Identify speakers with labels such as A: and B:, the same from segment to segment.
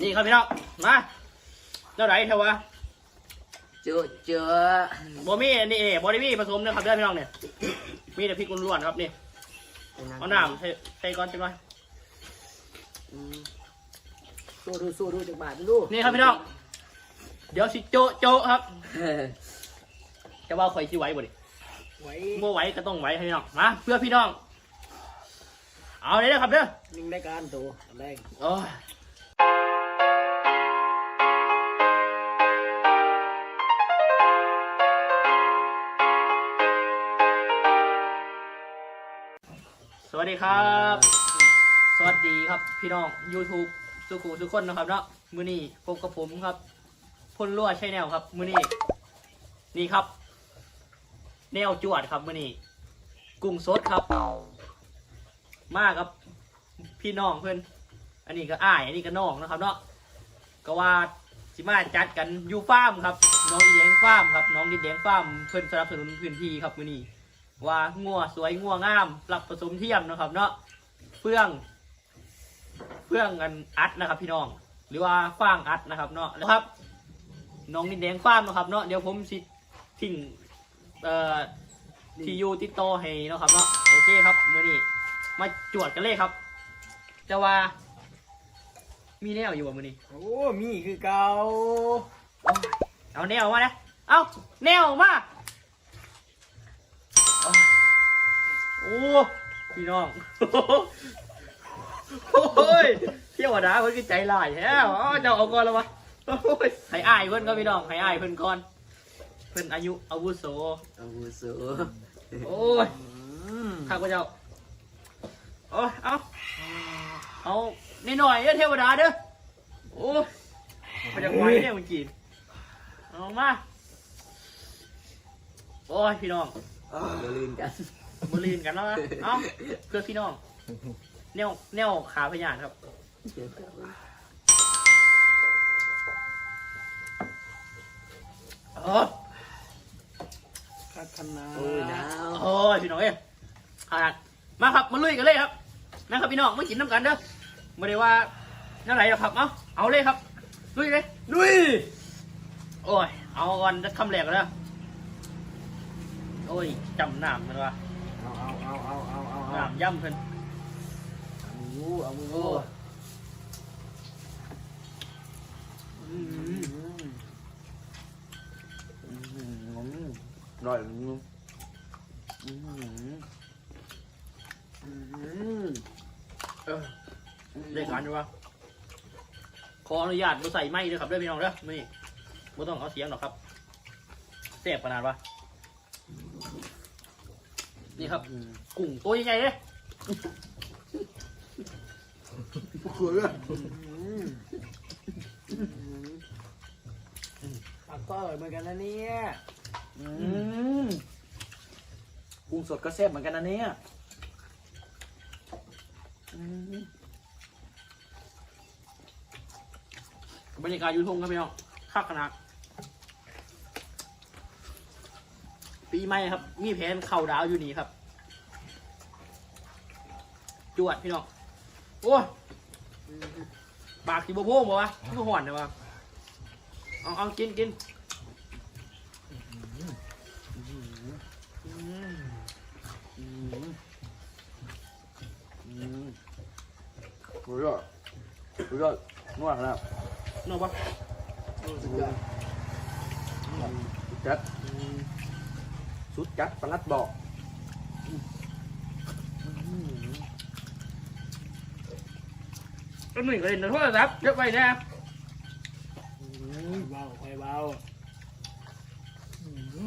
A: นี่ครับพี่น้องมาเจ้าไหนเทวะ
B: เจอเจอ
A: บ่มีอันนี้เอบอดี้มีผสมนะครับเด้อพี่น้องเนี่ยมีแต่พริกล้วนๆครับนี่เอาน้ำใส่ใส่ก่อนจังหน่อย
B: อืมสู้ดูสู้ดูจากบาทดู
A: นี่ครับพี่น้องเดี๋ยวสิโจะโจะครับ
B: เออ
A: จะว่าข่อยสิไหวบ่ดิ
C: ไว้
A: บ่ไหวก็ต้องไหวให้พี่น้องมาเพื่อพี่น้อง เอาเลยนะครับเด้อ
C: นิ่งได้การตัวอันแรก
A: โอ้ วัสดีครับ สวัสดีครับพี่น้อง YouTube สุขุทุกคนนะครับเนาะมื้อนี้พบกับผมครับพลรั่วใช่แนวครับ มื้อนี้นี่ครับ แนวจวดครับมื้อนี้กุ้งสดครับ มาครับ พี่น้องเพื่อนอันนี้ก็อ้าย อันนี้ก็น้องนะครับเนาะก็ว่าสิมาจัดกันอยู่ฟาร์มครับ น้องอีแดงฟาร์มครับ น้องดินแดงฟาร์มเพื่อนสนับสนุนพื้นที่ครับมื้อนี้ ว่างัวสวยงัวงามปรับผสมเทียมนะครับ เนาะเฟื่องเฟื่องกันอัดนะครับ พี่น้อง หรือว่าฟางอัดนะครับ เนาะแล้วครับน้องดินแดงฟาร์มนะครับ เนาะเดี๋ยวผมสิทิ้งเอ่อที่อยู่ติดต่อให้เนาะครับเนาะโอเคครับมื้อนี้มาจวดกันเลยครับจะว่า มีแนวอยู่บ่มื้อนี้
C: โอ้มีคือเก่า
A: เอาแนวมานะเอาแนวมาเอา โอ้พี่น้องโอ้ยเที่ยวดาเพิ่นคือใจลายแท้อ๋อเจ้าเอาก่อนแล้ววะโอ้ยให้อายเพิ่นก็พี่น้องให้อายเพิ่นก่อนเพิ่นอายุอาวุโส
B: เอาวุโส
A: โอ้ยข้าพเจ้าโอ้ยเอาเอานิดหน่อยเด้อเทวดาเด้อโอ้ยมาจากไหนเนี่ยเมื่อกี้เอามาโอ้ยพี่น้อง
B: เดี๋ยวลืมกัน
A: มือลีนกันแล้วนะเอ้าเพื่อพี่น้องแนวแนวขาพยานครับเออ
C: คัดคณะ
B: โอ้ยหนาว
A: โอ้ยพี่น้องเอ้ยขนาดมาครับมาลุยกันเลยครับนะครับพี่น้องมากินน้ำกันเด้อไม่ได้ว่าเท่าไหร่หรอกครับเอาเอาเลยครับลุยเลย
C: ลุย
A: โอ้ยเอาก่อนจะคำแหลกแล้วโอ้ยจำน้ำมันว่า
C: เอาเอาเอาเอาเอาเอาเอา
A: น้ำย่ำเพิ่น
C: มือเอามือ
A: โอ้ยอืม
B: อร่อยอืม
A: เออได้การอยู่วะขออนุญาตมาใส่ไม้ด้วยครับเด้วยพี่น้องเด้อไม่ไม่ต้องเอาเสียงหรอกครับเสียบขนาดวะ นี่ครับกุ้งตัวใหญ่ๆเลย
C: ผักก็อร่อยเหมือนกันนะเนี่ย
B: อืมกุ้งสดก็แซ่บเหมือนกันนะเนี่ยอืม
A: บรรยากาศอยูทุ่งครับพี่น้องคักขนาด ปีใหม่ครับ มีแผนเข่าดาวอยู่นี่ครับ จวดพี่น้องโอ้ยปากสีบโพ่งบ่วะไม่ห่อนเลยวะเอาเอากินกินอืม
B: อืมอืมสุดยอดสุดยอดนวดแล้ว
A: นอกปะ
C: สุดยอด
B: สุดจัด สุดจัดประลัดบอก
A: ก็หนึ่งก็เล่นนะโทรศัพท์เยอะไปน่
C: เบาค่อยเบา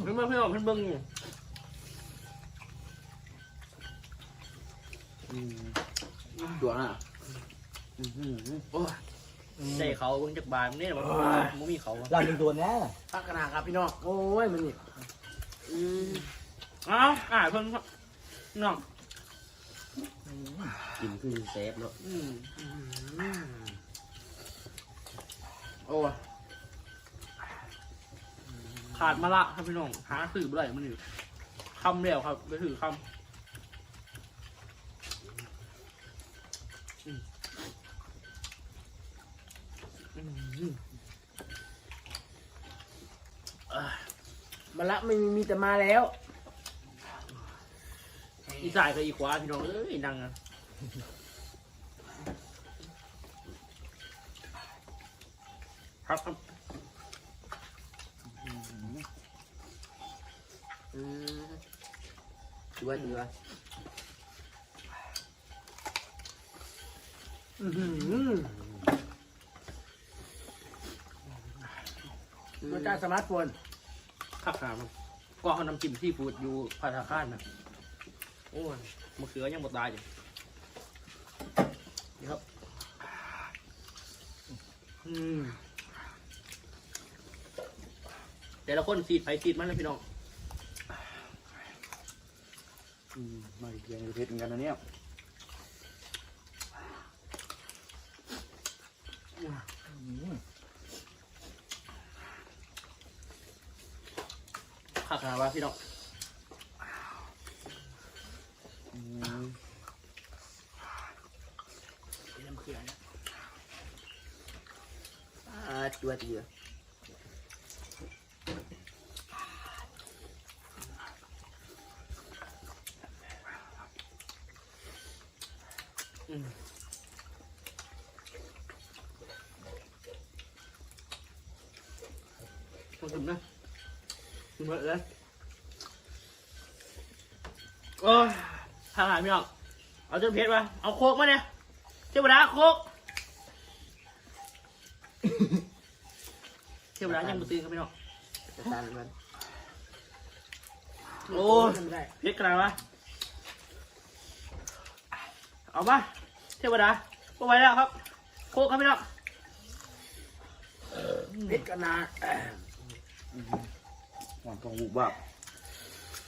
A: เพิ่นเบิ่งเพิ่นบอกเพิ่นเบิ่งอยู่
B: ตัวนอะ
A: โอ้ยใส่เขาเบิ่งจากบานนี่หรอมึงมีเขาวะ
C: เราหนึ่งตัวแน่
A: พักขนาดครับพี่น้อง
C: โอ้ยมันนี่
A: อืมเอ้าอ่าเพิ่นครับน้อง
B: กินคือเซฟเนาะ
A: อืมอืมโอ้ยขาดมาละครับพี่น้องหาสื่อบ่ได้มันอยู่คำเดียวครับไปถือคำ
C: ม มาละไม่มีแต่มาแล้ว
A: อีสายกับอีขวาพี่น้องเอ้ยนั่งอะครับครับ
B: อืมดูว่าดูว่า
C: อื้อหือรสชาติสมาร์ทโฟน
A: ครับครับก็เอาน้ำจิ้มซีฟู้ดอยู่พัตตาคารนะโอ้ยมะเขือยังบ่ตายอยู่นี่ครับอืมแต่ละคนสีดไปสีดมันเลยพี่น้อง
B: อืมมาอีกอย่างเพชรเหมือนกันนะเนี่ย
A: ขักหาว่าพี่น้อง
C: น้ำเกลือนี่ย
B: อ่าตัวเดียว
A: ต้องถึงนะ หมดแล้วโอ้ยทางหาพี่น้องเอาจนเพชรมาเอาโคกมาเนี่ยเทวดาโคกเทวดายังบ่ตื่นครับพี่น้อง
B: จะตามมัน
A: โอ้ย
C: ทำได้
A: เพชรกระไรวะเอามาเทวดาก็ไว้แล้วครับ โคกครับพี่น้อง
C: เพชรกันนา
B: หวานกองบุกบับ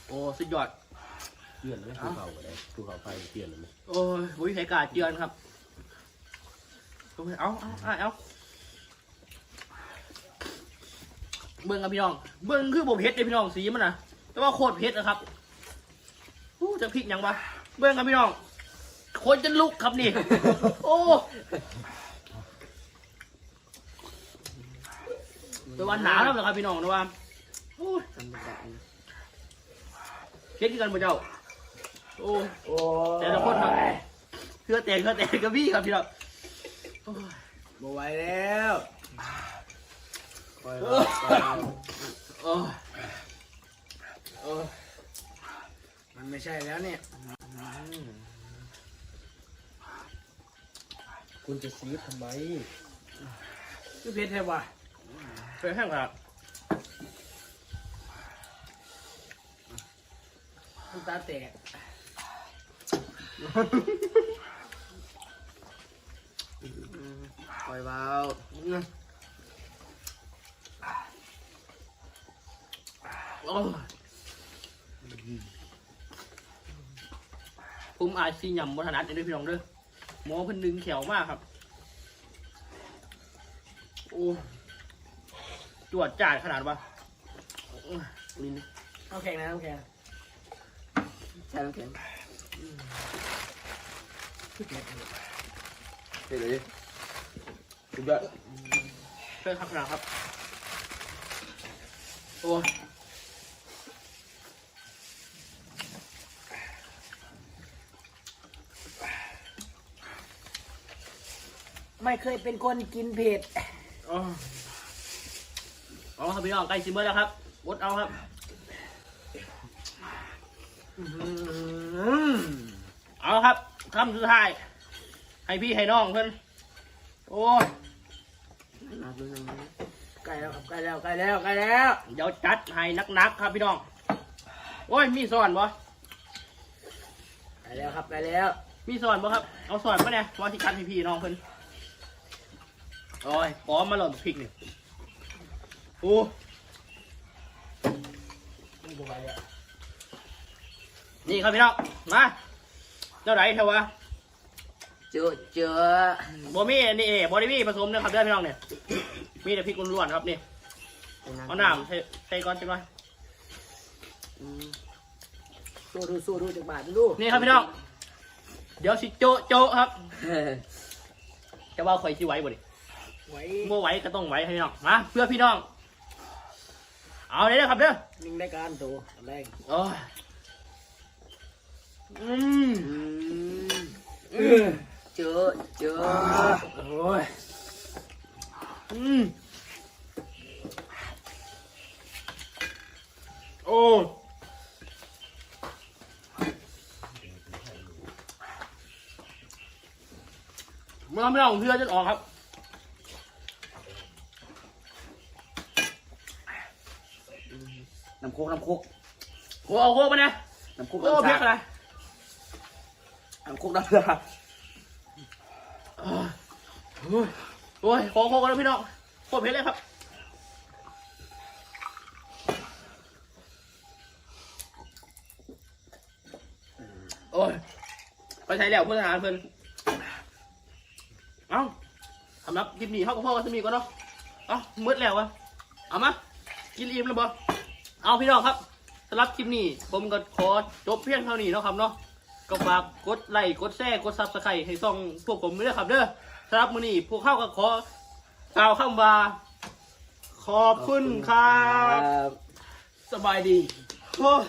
A: โอ้สุดยอด
D: เปลี่ยนเลยภูเขาก็ได้ภูเขาไฟเปลี่ยนเลยไหม
A: โอ้ยบุ้ยไข่กาดเจือนครับโอ้ยเอาเอาเอาเอาเบิ้งครับพี่น้อง เบิ้งคือผมเผ็ดเลยพี่น้องสีมันนะแต่ว่าโคตรเผ็ดนะครับอู้จะพริกหยังปะเบิ้งครับพี่น้อง คนจะลุกครับนี่ โอ้แต่ว่าหนาแล้วนะครับพี่น้องนะว่าโอ้ย
B: ธรรมดา
A: เผ็ดคือกันบ่เจ้า โอ้
C: โอ้
A: แต่ละคนครับเพื่อแต่งเพื่อแต่งกับพี่ครับพี่น้องโอ้ย
C: บ่ไหวแล้ว
B: คอย
A: โอ้
B: รอ
A: โอ้ย
C: โอ้มันไม่ใช่แล้วเนี่ย
D: คุณจะซีดทำไม
C: คือเพชรแท้ว่ะ
A: เป็นแห้งค
C: ตาแตก
B: คอยเบา
A: โอ้ยผมอาจซีหยำบนถนัดเลยพี่น้องเด้อหมอเพิ่นดึงแขวมากครับ โอ้จวดจ่ายขนาดวะอื้อลิ้น
C: น้ำแข็งนะน้ำแข็ง
B: ใช่น้ำแข็ง
C: คือเพชรเนี่ย
B: เฮ้ยเลยสุดยอด
A: เพื่อนครับขนาดครับ โอ้ย
C: ไม่เคยเป็นคนกินเผ็ด
A: อ๋อเอาครับพี่น้องใกล้ซิมเบอร์แล้วครับวดเอาครับ
C: อื้อหือ
A: เอาครับคำสุดท้าย ให้พี่ให้น้องเพิ่นโอ้ย
B: มาดูหน่อยนะ
C: ใกล้แล้วครับใกล้แล้วใกล้แล้วใกล้แล้ว
A: เดี๋ยวจัดให้นักๆครับพี่น้อง โอ้ยมีสอนบ่
C: ใกล้แล้วครับใกล้แล้ว
A: มีสอนบ่ครับ เอาสอนมาเนี่ยว่าที่คัดให้พี่น้องเพิ่นโอ้ยพร้อมมาหล่นพริกนี่โอ้
C: ไม่บ่ไหวแล้ว
A: นี่ครับพี่น้องมาเจ้าไหนเถอะวะ
B: เจอเจอ
A: บ่มีอันนี่บ่ได้มีผสมนะครับเด้อพี่น้องเนี่ยมีแต่พริกล้วนๆครับนี่เอาน้ำใส่ใส่ก่อนจังหน่อย
B: อืม
C: สู้ดูสู้ดูจากบาทดู
A: นี่ครับพี่น้องเดี๋ยวสิโจะโจะครับ
B: เฮ้ย
A: จะว่าข่อยสิไหวบ่ดิ
C: ไไหว
A: เมื่อไหวก็ต้องไหวให้พี่น้องมาเพื่อพี่น้อง เอาเลยนะครับเด้อ
C: นิ่งได้การตัวแรง
A: โอ้ย อืม
B: อืมเจอเจอ
C: โอ้ย
A: อืมโอ้เมื่อไม่เอาเพื่อจะออกครับ
B: น้ำโคกน้ำโคก
A: โอ้เอาโค้กไปนะ
B: น้ำโคก
A: โอ้
B: น้ำ
A: เพี้
B: ชาย
A: อะไร
B: น้ำโคกน้ำชา
A: โอ้ยโอ้ยขอโค้กกันแล้วพี่น้องโคตรเผ็ดเลยครับโอ้ยไปใช้แล้วเพื่อนทหารเพื่อนเอ้าสำหรับคลิปนี้เขากับพ่อกันสมีก่อนเนาะเอ้ามืดแล้ววะเอามากินอิ่มแล้วบ่เอาพี่น้องครับสำหรับคลิปนี้ผมก็ขอจบเพียงเท่านี้เนาะครับเนาะ ก็ฝากกดไลค์กดแชร์กดซับสไครต์ให้ส่องพวกผมด้วยครับเด้อสำหรับมื้อนี้พวกเข้าก็ขอกล่าวคำว่า ขอบคุณครับ
B: ครับ
A: สบายดี โอ้ย